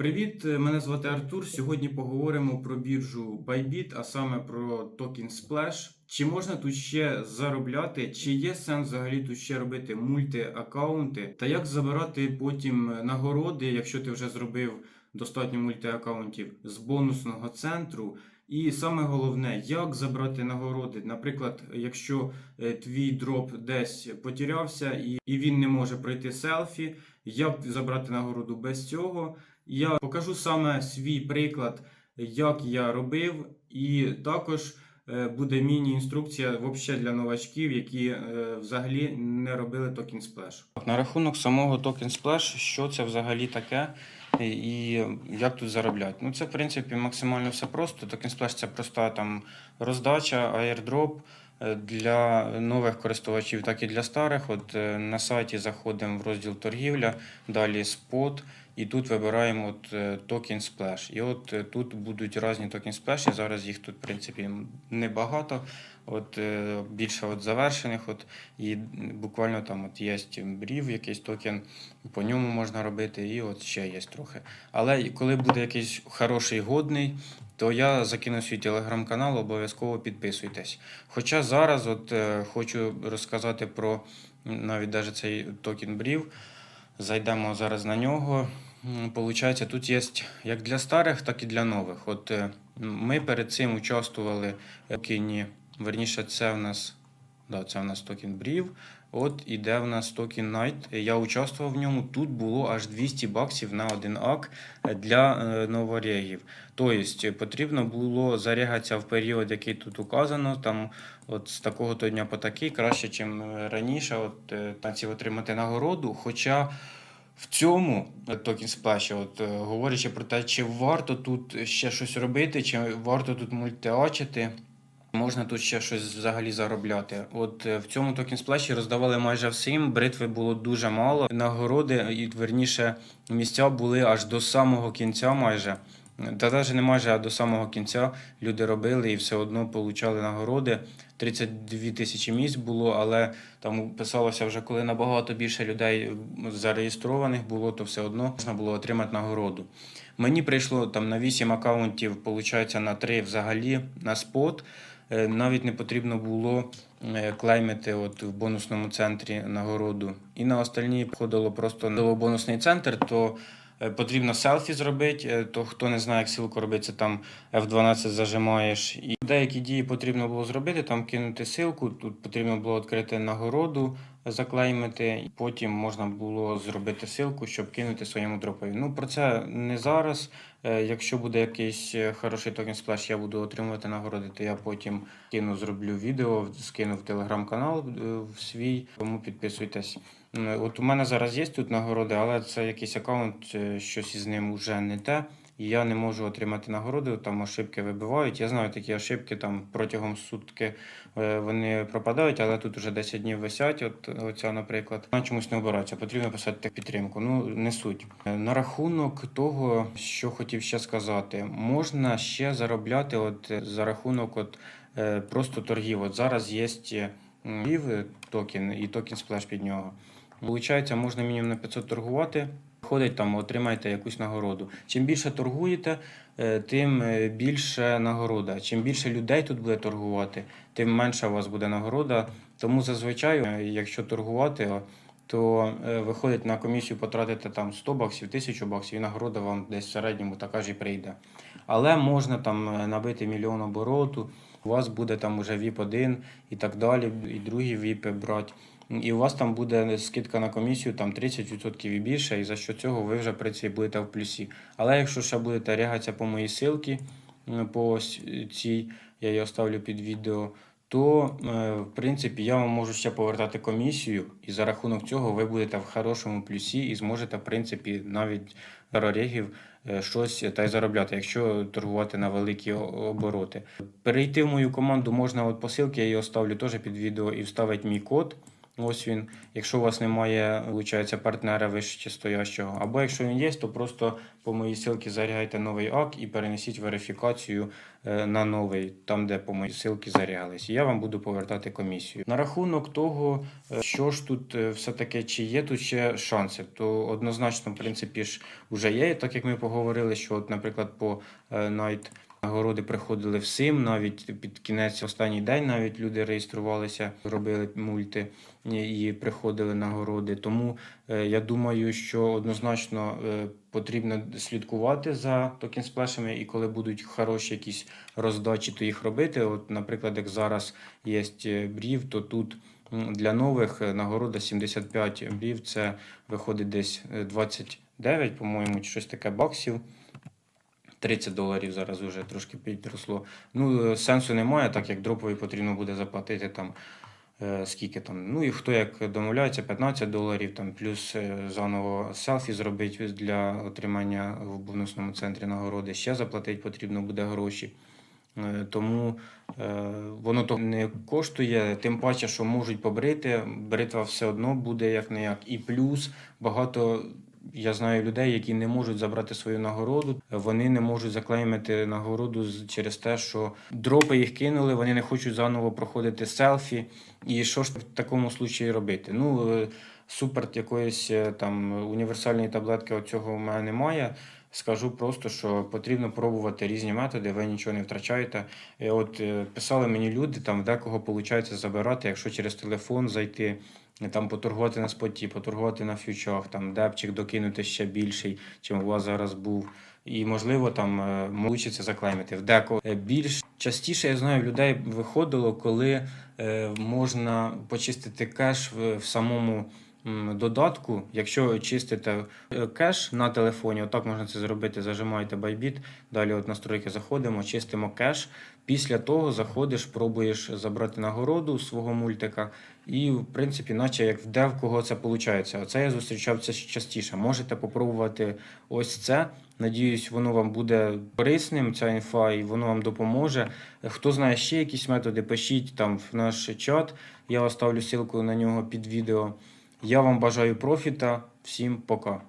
Привіт, е, мене звати Артур. Сьогодні поговоримо про біржу Bybit, а саме про токен Splash. Чи можна тут ще заробляти, чи є сенс взагалі тут ще робити мультиаккаунти, та як забирати потім нагороди, якщо ти вже зробив достатньо мультиаккаунтів з бонусного центру. І саме головне, як забрати нагороди. Наприклад, якщо е, твій дроп десь потерявся і, і він не може пройти селфі, як забрати нагороду без цього. Я покажу саме свій приклад, як я робив, і також е, буде міні-інструкція для новачків, які е, взагалі не робили токен Splash. На рахунок самого токен Splash, що це взагалі таке і як тут заробляти? Ну, це в принципі максимально все просто. Токен Splash це проста там роздача, е, для нових користувачів, так і для старих. От е, на сайті заходимо в розділ торгівля, далі спот. І тут вибираємо от токен Splash. І от е, тут будуть різні токен Splash. Зараз їх тут, в принципі, небагато. От е, більше от завершених. От, і буквально там от є брів, якийсь токен, по ньому можна робити, і от ще є трохи. Але коли буде якийсь хороший годний, то я закину свій телеграм-канал, обов'язково підписуйтесь. Хоча зараз от, е, хочу розказати про навіть даже цей токен брів. Зайдемо зараз на нього. Получається, тут є як для старих, так і для нових. От е, ми перед цим участвували в токені, верніше, це в нас, да, це в нас токен брів. От іде в нас токен Night. Я участвував в ньому. Тут було аж 200 баксів на один ак для е, новорегів. Тобто потрібно було зарягатися в період, який тут указано. Там от з такого то дня по такий, краще, ніж раніше. От е, танці отримати нагороду. Хоча в цьому е, токен сплеші, от е, говорячи про те, чи варто тут ще щось робити, чи варто тут мультиачити. Можна тут ще щось взагалі заробляти. От е, в цьому токен сплеші роздавали майже всім. Бритви було дуже мало. Нагороди, і верніше, місця були аж до самого кінця майже. Та навіть не майже, а до самого кінця люди робили і все одно получали нагороди. 32 тисячі місць було, але там писалося вже, коли набагато більше людей зареєстрованих було, то все одно можна було отримати нагороду. Мені прийшло там на 8 акаунтів, виходить, на 3 взагалі на спот. Е, Навіть не потрібно було е, клеймити от в бонусному центрі нагороду. І на остальні входило просто на бонусний центр, то е, потрібно селфі зробити. То хто не знає, як силку робити, це там F12 зажимаєш. І деякі дії потрібно було зробити, там кинути силку, тут потрібно було відкрити нагороду, заклеймити. Потім можна було зробити силку, щоб кинути своєму дропові. Ну про це не зараз. Е, Якщо буде якийсь е, хороший токен сплеш, я буду отримувати нагороди, то я потім кину, зроблю відео, скину в телеграм-канал е, в свій, тому підписуйтесь. От у мене зараз є тут нагороди, але це якийсь аккаунт, щось із ним вже не те. І я не можу отримати нагороди, там ошибки вибивають. Я знаю такі ошибки там протягом сутки е, вони пропадають, але тут вже 10 днів висять. От оця, наприклад, вона чомусь не обирається. Потрібно писати підтримку. Ну не суть. Е, На рахунок того, що хотів ще сказати, можна ще заробляти, от за рахунок от е, просто торгів. От зараз є токен і токен сплеш під нього. Получається, можна мінімум на 500 торгувати. Ходить там, отримаєте якусь нагороду. Чим більше торгуєте, е, тим е, більше нагорода. Чим більше людей тут буде торгувати, тим менша у вас буде нагорода. Тому зазвичай, е, якщо торгувати, то е, виходить на комісію потратити там 100 баксів, 1000 баксів, і нагорода вам десь в середньому така ж і прийде. Але можна там е, набити мільйон обороту, у вас буде там уже VIP 1 і так далі, і другі VIP брати. І у вас там буде скидка на комісію там 30% і більше, і за що цього ви вже в принципі будете в плюсі. Але якщо ще будете рягатися по моїй силці, по цій, я її оставлю під відео, то е, в принципі я вам можу ще повертати комісію, і за рахунок цього ви будете в хорошому плюсі і зможете, в принципі, навіть рарегів е, щось та й заробляти, якщо торгувати на великі обороти. Перейти в мою команду можна от посилки, я її оставлю теж під відео і вставить мій код. Ось він. Якщо у вас немає, виходить, партнера вищестоящого, або якщо він є, то просто по моїй ссылці зарягайте новий ак і перенесіть верифікацію е, на новий, там, де по моїй ссылці зарягались. Я вам буду повертати комісію. На рахунок того, е, що ж тут е, все-таки, чи є тут ще шанси, то однозначно, в принципі, ж вже є, так як ми поговорили, що, от, наприклад, по Night Нагороди приходили всім, навіть під кінець останній день навіть люди реєструвалися, робили мульти і приходили нагороди. Тому е, я думаю, що однозначно е, потрібно слідкувати за токенсплешами, і коли будуть хороші якісь роздачі, то їх робити. От, наприклад, як зараз є брів, то тут. Для нових е, нагорода 75 брів, це виходить десь е, 29, по-моєму, чи щось таке баксів. 30 доларів зараз вже трошки підросло. Ну, е, сенсу немає, так як дропові потрібно буде заплатити там. е, Скільки там, ну і хто як домовляється, 15 доларів, там плюс е, заново селфі зробити для отримання в бонусному центрі нагороди. Ще заплатити потрібно буде гроші. Тому воно то не коштує, тим паче, що можуть побрити. Бритва все одно буде як не як. І плюс багато я знаю людей, які не можуть забрати свою нагороду. Вони не можуть заклеймити нагороду через те, що дропи їх кинули, вони не хочуть заново проходити селфі. І що ж в такому случаї робити? Ну е, супер якоїсь е, там універсальної таблетки оцього в мене немає. Скажу просто, що потрібно пробувати різні методи, ви нічого не втрачаєте. І от е, писали мені люди, там декого виходить забирати, якщо через телефон зайти, там поторгувати на споті, поторгувати на фьючах, там депчик докинути ще більший, чим у вас зараз був. І можливо там е, вийде заклеймити. В декого е, більш частіше я знаю, людей виходило, коли е, можна почистити кеш в, самому додатку. Якщо чистите е, кеш на телефоні, отак можна це зробити. Зажимаєте Bybit, далі от настройки заходимо, чистимо кеш. Після того заходиш, пробуєш забрати нагороду свого мультика, і в принципі, наче як в де в кого це виходить. Оце я зустрічав це частіше. Можете попробувати ось це. Надіюсь, воно вам буде корисним, ця інфа, і воно вам допоможе. Хто знає ще якісь методи, пишіть там в наш чат. Я оставлю ссылку на нього під відео. Я вам бажаю профіта. Всім пока.